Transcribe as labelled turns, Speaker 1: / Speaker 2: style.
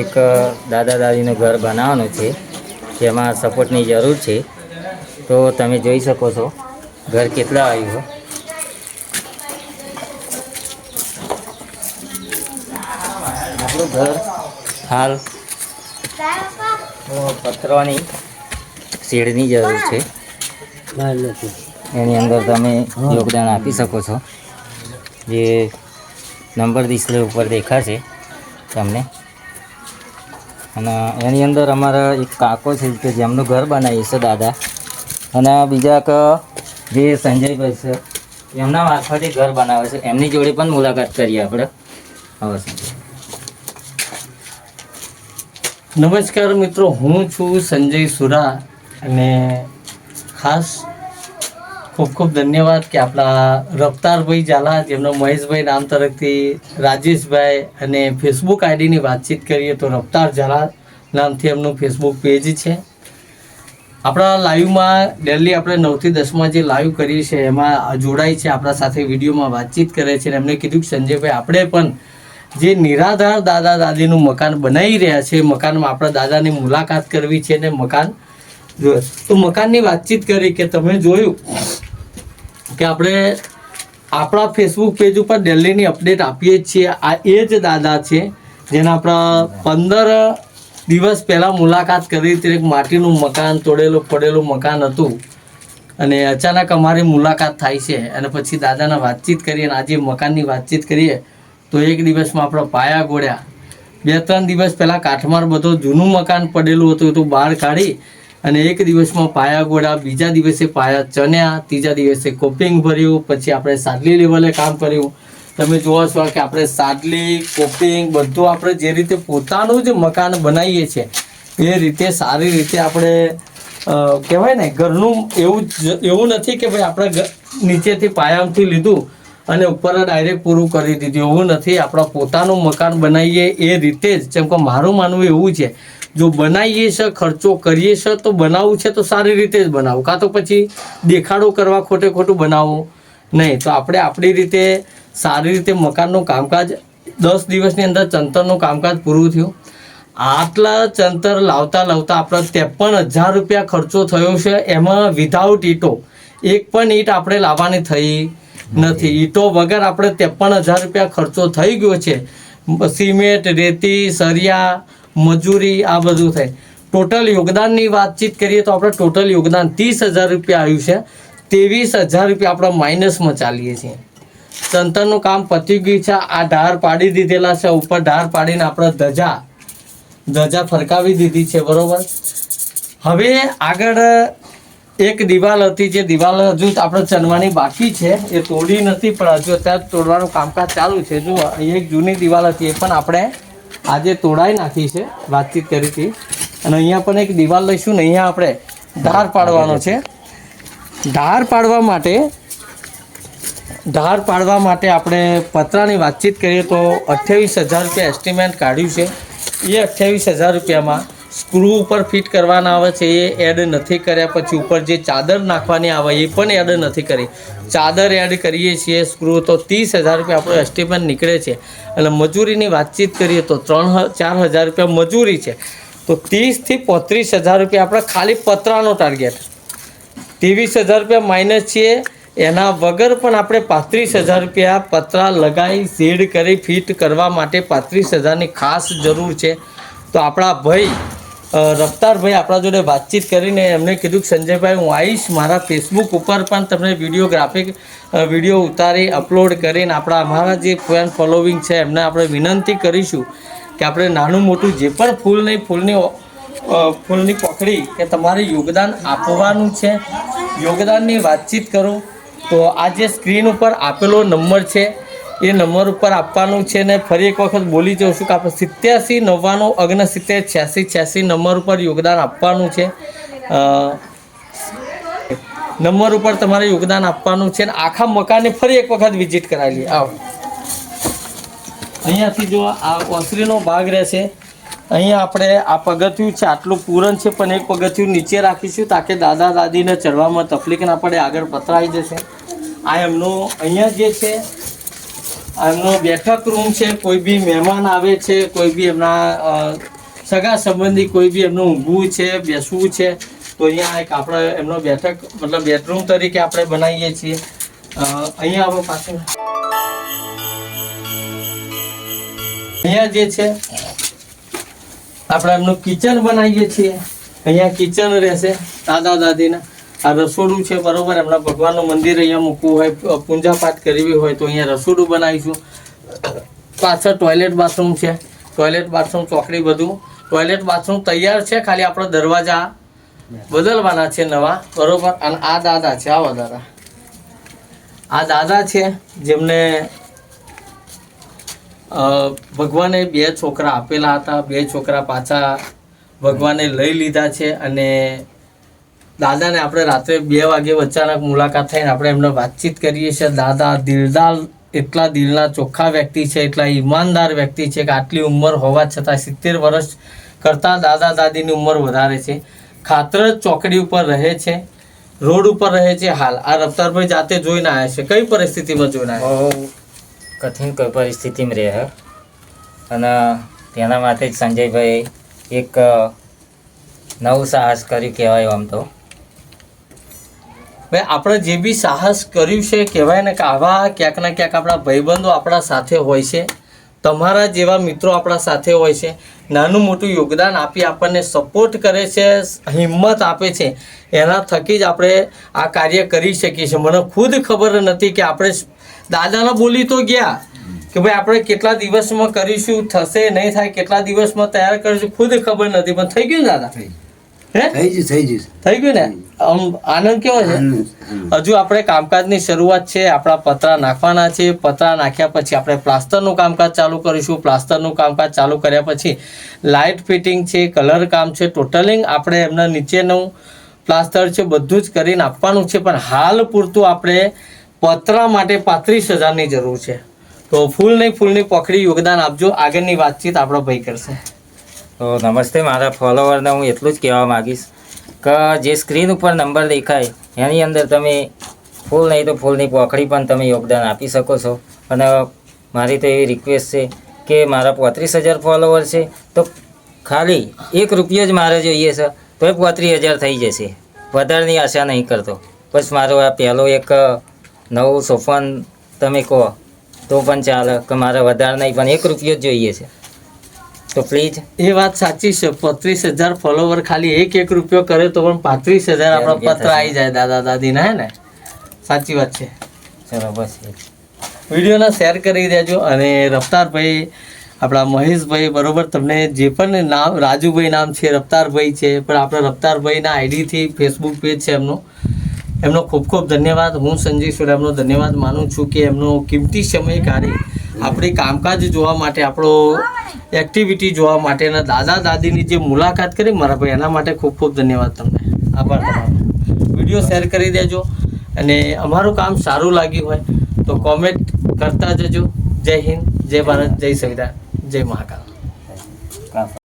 Speaker 1: એક દાદા દાદીનું ઘર બનાવવાનું છે, જેમાં સપોર્ટની જરૂર છે. તો તમે જોઈ શકો છો, ઘર કેટલા આવ્યું. આપણું ઘર હાલ પથરાની શેડની જરૂર છે. એની અંદર તમે યોગદાન આપી શકો છો. જે નંબર ડિસ્પ્લે ઉપર દેખાશે તમને. અને એની અંદર અમારા એક કાકો છે કે જેમનું ઘર બનાવ્યું છે દાદા. અને બીજા કે જે સંજયભાઈ છે, એમના મારફતે ઘર બનાવે છે. એમની જોડે પણ મુલાકાત કરીએ આપણે. હવે
Speaker 2: નમસ્કાર મિત્રો, હું છું સંજય સુરા અને ખાસ ખૂબ ખૂબ ધન્યવાદ કે આપણા રફતારભાઈ ઝાલા, જેમનો મહેશભાઈ નામ તરફથી, રાજેશભાઈ અને ફેસબુક આઈડીની વાતચીત કરીએ તો રફતાર ઝાલા નામથી એમનું ફેસબુક પેજ છે. આપણા લાઈવમાં ડેલી આપણે નવથી દસમાં જે લાઈવ કરીએ છીએ, એમાં જોડાય છે, આપણા સાથે વિડીયોમાં વાતચીત કરે છે અને એમને કીધું કે સંજયભાઈ, આપણે પણ જે નિરાધાર દાદા દાદીનું મકાન બનાવી રહ્યા છે, મકાનમાં આપણા દાદાની મુલાકાત કરવી છે ને મકાન તો મકાનની વાતચીત કરી કે તમે જોયું કે આપણે આપણા ફેસબુક પેજ ઉપર દિલ્હીની અપડેટ આપીએ છીએ. આ એ જ દાદા છે, જેને આપણા પંદર દિવસ પહેલાં મુલાકાત કરી. હતી એક માટીનું મકાન, તોડેલું પડેલું મકાન હતું. અને અચાનક અમારી મુલાકાત થાય છે. અને પછી દાદાના વાતચીત કરીએ અને આજે મકાનની વાતચીત કરીએ, તો એક દિવસમાં આપણે પાયા ગોળ્યા. બે ત્રણ દિવસ પહેલાં કાઠમાર બધો જૂનું મકાન પડેલું હતું. તો બહાર કાઢી અને એક દિવસમાં પાયા ગોળા, બીજા દિવસે પાયા ચણ્યા, ત્રીજા દિવસે કોપિંગ ભર્યું, પછી આપણે સાદલી લેવલે કામ કર્યું. તમે જોવો છો કે આપણે સાદલી, કોપિંગ બધું આપણે જે રીતે પોતાનું જ મકાન બનાવીએ છીએ, એ રીતે સારી રીતે આપણે કહેવાય ને, ઘરનું એવું એવું નથી કે ભાઈ આપણે નીચેથી પાયામથી લીધું અને ઉપર ડાયરેક્ટ પૂરું કરી દીધું. એવું નથી. આપણા પોતાનું મકાન બનાવીએ એ રીતે જ. જેમ કે મારું માનવું એવું છે જો બનાવીએ છે, ખર્ચો કરીએ છે, તો બનાવવું છે તો સારી રીતે જ બનાવવું કાં તો પછી દેખાડો કરવા ખોટે ખોટું બનાવવું નહીં, તો આપણે આપણી રીતે સારી રીતે મકાનનું કામકાજ, દસ દિવસની અંદર ચંતરનું કામકાજ પૂરું થયું. આટલા ચંતર લાવતા લાવતા આપણા ત્રેપન હજાર રૂપિયા ખર્ચો થયો છે, એમાં વિધાઉટ ઈટો. એક પણ ઈટ આપણે લાવવાની થઈ નથી. ઈટો વગર આપણે ત્રેપન હજાર રૂપિયા ખર્ચો થઈ ગયો છે. સિમેન્ટ, રેતી, સરિયા મજૂરી, આ બધું થાય. ટોટલ યોગદાનની વાતચીત કરીએ તો આપણે ટોટલ યોગદાન ત્રીસ હજાર રૂપિયા આવ્યું છે. ત્રેવીસ હજાર રૂપિયા આપણે માઇનસમાં ચાલીએ છીએ. સંતરનું કામ પતી ગયું છે. આ ઢાર પાડી દીધેલા છે. ઉપર ઢાર પાડીને આપણે ધજા ધજા ફરકાવી દીધી છે. બરોબર? હવે આગળ એક દિવાલ હતી જે દિવાલ હજુ આપણે ચણવાની બાકી છે. એ તોડી નથી, પણ હજુ અત્યારે તોડવાનું કામકાજ ચાલુ છે. જો એક જૂની દિવાલ હતી. એ પણ આપણે આજે તોડાઈ નાખી છે, વાતચીત કરી હતી. અને અહીંયા પણ એક દિવાલ લઈશું ને અહીંયા આપણે ધાર પાડવાનો છે. ધાર પાડવા માટે, ધાર પાડવા માટે આપણે પતરાની વાતચીત કરીએ તો અઠ્યાવીસ હજાર રૂપિયા એસ્ટિમેટ કાઢ્યું છે. એ અઠ્યાવીસ હજાર રૂપિયામાં સ્ક્રૂ ઉપર ફિટ કરવાના આવે છે, એ એડ નથી કર્યા. પછી ઉપર જે ચાદર નાખવાની આવે, એ પણ એડ નથી કરી. ચાદર એડ કરીએ છીએ સ્ક્રૂ, તો ત્રીસ હજાર રૂપિયા આપણો એસ્ટિમેટ નીકળે છે. અને મજૂરીની વાતચીત કરીએ તો ત્રણ ચાર હજાર રૂપિયા મજૂરી છે. તો ત્રીસથી પોત્રીસ હજાર રૂપિયા આપણે ખાલી પતરાનો ટાર્ગેટ ત્રેવીસ હજાર રૂપિયા માઇનસ છીએ. એના વગર પણ આપણે પાંત્રીસ હજાર રૂપિયા પતરા લગાવી ઝેડ કરી ફિટ કરવા માટે પાંત્રીસ હજારની ખાસ જરૂર છે. તો આપણા ભાઈ રફતારભાઈ, આપણા જોડે વાતચીત કરીને એમને કીધું કે સંજયભાઈ, હું આવીશ મારા ફેસબુક ઉપર, પણ તમને વીડિયો ગ્રાફિક વીડિયો ઉતારી અપલોડ કરીને આપણા, અમારા જે ફેન ફોલોવિંગ છે, એમને આપણે વિનંતી કરીશું કે આપણે નાનું મોટું જે પણ ફૂલ નહીં, ફૂલની ફૂલની પકડી કે તમારે યોગદાન આપવાનું છે. યોગદાનની વાતચીત કરો. તો આ જે સ્ક્રીન ઉપર આપેલો નંબર છે એ નંબર ઉપર આપવાનું છે ને ફરી એક વખત બોલી જાઉં છું કે આપણે સિત્યાસી, નવ્વાણું, ઓગણસિત્તેર, છ્યાસી છ્યાસી નંબર ઉપર યોગદાન આપવાનું છે. નંબર ઉપર તમારે યોગદાન આપવાનું છે ને આખા મકાનને ફરી એક વખત વિઝિટ કરાવી લઈએ. આવો. અહીંયાથી જો આ ઓસરીનો ભાગ રહેશે. અહીંયા આપણે આ પગથિયું છે, આટલું પૂરણ છે, પણ એક પગથિયું નીચે રાખીશું તાકે દાદા દાદીને ચડવામાં તકલીફ ના પડે, આગળ પતરાઈ જશે. આ એમનો અહીંયા જે છે એમનો બેઠક રૂમ છે, કોઈ બી મહેમાન આવે છે, કોઈ બી એમના સગા સંબંધી કોઈ બી એમનું ઊંઘવું છે, બેસવું છે, તો અહીંયા એક આપણે એમનો બેઠક, મતલબ બેડરૂમ તરીકે આપણે બનાવીએ છીએ. અહીંયા આપણે પાછું. અહીંયા જે છે, આપણે એમનું કિચન બનાવીએ છીએ. અહીંયા કિચન રહેશે દાદા દાદીના. આ રસોડું છે, બરોબર? એમના ભગવાનનું મંદિર અહીંયા મૂકવું હોય પૂંજાપાઠ કરવી હોય તો અહીંયા રસોડું બનાવીશું. પાછળ ટોયલેટ બાથરૂમ છે. ટોયલેટ બાથરૂમ ચોકડી બધું. ટોયલેટ બાથરૂમ તૈયાર છે, ખાલી આપણે દરવાજા બદલવાના છે નવા, બરોબર? અને આ દાદા છે, આવો દાદા. આ દાદા છે, જેમને ભગવાને બે છોકરા આપેલા હતા. બે છોકરા પાછા ભગવાને લઈ લીધા છે અને દાદાને આપણે રાત્રે બે વાગે અચાનક મુલાકાત થઈને આપણે એમને વાતચીત કરીએ છીએ. દાદા દિલદાર એટલા દિલના ચોખ્ખા વ્યક્તિ છે, એટલા ઈમાનદાર વ્યક્તિ છે કે આટલી ઉંમર હોવા છતાં સિત્તેર વર્ષ કરતાં દાદા દાદીની ઉંમર વધારે છે. ખાતર ચોકડી ઉપર રહે છે, રોડ ઉપર રહે છે હાલ. આ રફતારભાઈ જાતે જોઈને આવ્યા છે. કઈ પરિસ્થિતિમાં જોઈને આવ્યા?
Speaker 1: કઠિન પરિસ્થિતિમાં રહે અને તેના માટે જ સંજયભાઈ એક નવું સાહસ કર્યું કહેવાય આમ તો.
Speaker 2: ભાઈ આપણે જે બી સાહસ કર્યું છે, કહેવાય ને કે આવા ક્યાંક ને ક્યાંક આપણા ભાઈબંધો આપણા સાથે હોય છે. તમારા જેવા મિત્રો આપણા સાથે હોય છે. નાનું મોટું યોગદાન આપી આપણને સપોર્ટ કરે છે, હિંમત આપે છે. એના થકી જ આપણે આ કાર્ય કરી શકીએ છીએ. મને ખુદ ખબર નથી કે આપણે દાદાને બોલી તો ગયા કે ભાઈ આપણે કેટલા દિવસમાં કરીશું, થશે, નહીં થાય, કેટલા દિવસમાં તૈયાર કરીશું, ખુદ ખબર નથી. પણ થઈ ગયું દાદા?
Speaker 3: થઈ ગયું થઈ ગયું.
Speaker 2: થઈ ગયું ને? આમ આનંદ કેવો છે. હજુ આપણે કામકાજની શરૂઆત છે આપણા પતરા નાખવાના છે પતરા નાખ્યા પછી આપણે પ્લાસ્ટરનું કામકાજ ચાલુ કરીશું. પ્લાસ્ટરનું કામકાજ ચાલુ કર્યા પછી લાઇટ ફિટિંગ છે કલર કામ છે ટોટલિંગ આપણે એમના નીચેનું પ્લાસ્ટર છે બધું જ કરીને આપવાનું છે. પણ હાલ પૂરતું આપણે પતરા માટે પાંત્રીસ હજારની જરૂર છે. તો ફૂલ નહીં ફૂલની પકડી યોગદાન આપજો. આગળની વાતચીત આપણો ભાઈ કરશે.
Speaker 1: તો નમસ્તે, મારા ફોલોવરને હું એટલું જ કહેવા માગીશ કે જે સ્ક્રીન ઉપર નંબર દેખાય, એની અંદર તમે ફૂલ નહીં તો ફૂલની પોખડી પણ તમે યોગદાન આપી શકો છો. અને મારી તો એવી રિક્વેસ્ટ છે કે મારા પોત્રીસ હજાર ફોલોવર છે, તો ખાલી એક રૂપિયો જ મારે જોઈએ છે તો એ પોત્રીસ હજાર થઈ જશે. વધારની આશા નહીં કરતો. બસ મારો આ પહેલો એક નવું સોફન તમે કહો, તો પણ ચાલે કે મારે વધારે નહીં, પણ એક રૂપિયો જ જોઈએ છે. તો પ્લીઝ
Speaker 2: એ વાત સાચી છે પત્રીસ હજાર ફોલોવર ખાલી એક એક રૂપિયો કરે તો પણ પાંત્રીસ હજાર આપણા પત્ર આવી જાય દાદા દાદીના હે ને? સાચી વાત છે.
Speaker 1: ચલો બસ
Speaker 2: વિડીયોના શેર કરી દેજો અને રફતારભાઈ આપણા મહેશભાઈ બરોબર તમને જે પણ નામ રાજુભાઈ નામ છે રફતારભાઈ છે પણ આપણા રફતારભાઈના આઈડીથી ફેસબુક પેજ છે એમનો. એમનો ખૂબ ખૂબ ધન્યવાદ. હું સંજય સુરા એમનો ધન્યવાદ માનું છું કે એમનો કિંમતી સમય કાઢી આપણી કામકાજ જોવા માટે, આપણો એક્ટિવિટી જોવા માટેના દાદા દાદીની જે મુલાકાત કરી, મારા ભાઈ, એના માટે ખૂબ ખૂબ ધન્યવાદ તમને. આભાર તમારો. વીડિયો શેર કરી દેજો અને અમારું કામ સારું લાગ્યું હોય તો કોમેન્ટ કરતા જજો. જય હિન્દ, જય ભારત, જય સંવિધાન જય મહાકાલ.